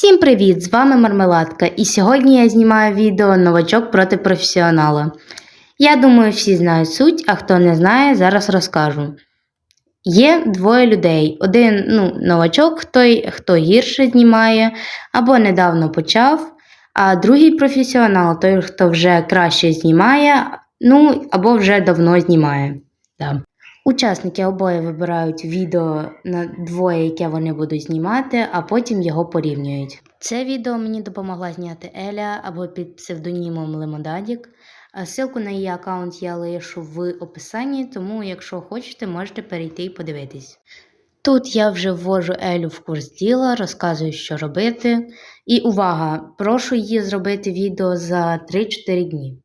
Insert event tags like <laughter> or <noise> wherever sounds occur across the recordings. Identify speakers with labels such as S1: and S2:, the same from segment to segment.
S1: Всім привіт! З вами Мармеладка, і сьогодні я знімаю відео новачок проти професіонала. Я думаю, всі знають суть, а хто не знає, зараз розкажу. Є двоє людей: один ну, новачок, той, хто гірше знімає, або недавно почав, а другий професіонал, той, хто вже краще знімає, ну або вже давно знімає. Да. Учасники обоє вибирають відео на двоє, яке вони будуть знімати, а потім його порівнюють. Це відео мені допомогла зняти Еля або під псевдонімом Лемодадік. А Ссылку на її аккаунт я лишу в описанні, тому якщо хочете, можете перейти і подивитись. Тут я вже ввожу Елю в курс діла, розказую, що робити. І увага! Прошу її зробити відео за 3-4 дні.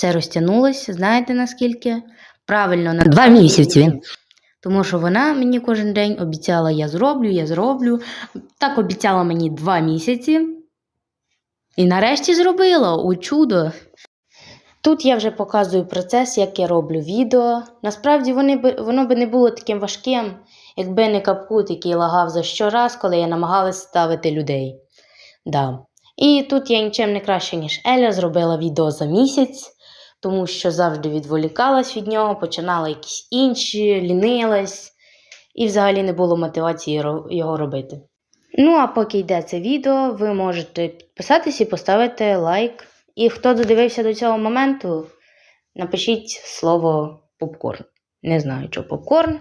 S1: Це розтягнулося, знаєте наскільки? Правильно, на два місяці. Тому що вона мені кожен день обіцяла, я зроблю, я зроблю. Так обіцяла мені два місяці. І нарешті зробила у чудо. Тут я вже показую процес, як я роблю відео. Насправді вони би, воно би не було таким важким, якби не капкут, який лагав за щораз, коли я намагалась ставити людей. Да. І тут я нічим не краще, ніж Еля, зробила відео за місяць тому що завжди відволікалась від нього, починала якісь інші, лінилась, і взагалі не було мотивації його робити. Ну, а поки йде це відео, ви можете підписатись і поставити лайк. І хто додивився до цього моменту, напишіть слово попкорн. Не знаю, що попкорн.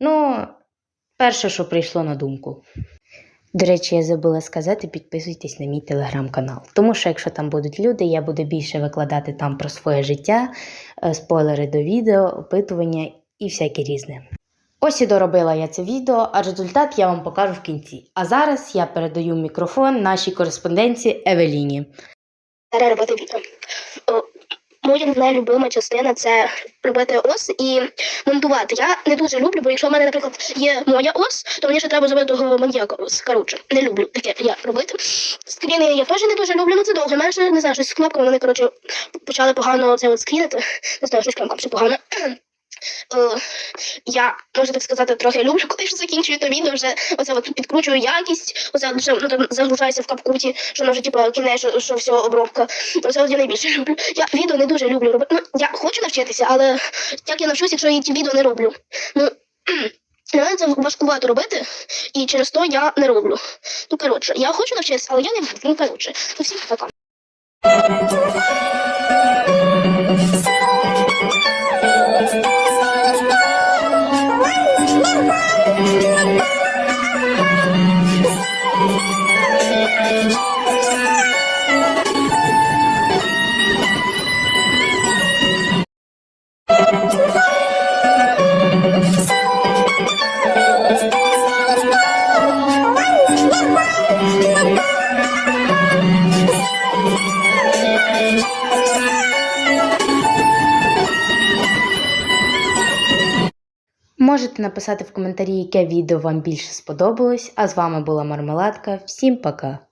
S1: Ну, перше, що прийшло на думку. До речі, я забула сказати, підписуйтесь на мій телеграм-канал. Тому що якщо там будуть люди, я буду більше викладати там про своє життя, е, спойлери до відео, опитування і всяке різне. Ось і доробила я це відео, а результат я вам покажу в кінці. А зараз я передаю мікрофон нашій кореспонденці Евеліні.
S2: Треба робити відео. Моя нелюбима частина це робити ос і монтувати. Я не дуже люблю, бо якщо в мене, наприклад, є моя ос, то мені ще треба зробити того маньяка ос. Коротше, не люблю таке я робити. Скріни я теж не дуже люблю, але це довго. Менше не знаю, щось з кнопками, вони, коротше, почали погано це от скрінити. Не знаю, щось прям все погано. Е, Я, можна так сказати, трохи люблю, коли вже закінчую то відео, вже оце от підкручую якість, оце вже ну, там загружається в капкуті, що воно вже типу кінець, що, що все обробка. Оце от я найбільше люблю. Я відео не дуже люблю робити. Ну, я хочу навчитися, але як я навчусь, якщо я ті відео не роблю? Ну, <clears throat> мене це важкувато робити, і через то я не роблю. Ну, коротше, я хочу навчитися, але я не буду. Ну, коротше, то всім пока.
S1: Можете написати в коментарі, яке відео вам більше сподобалось. А з вами була Мармеладка. Всім пока!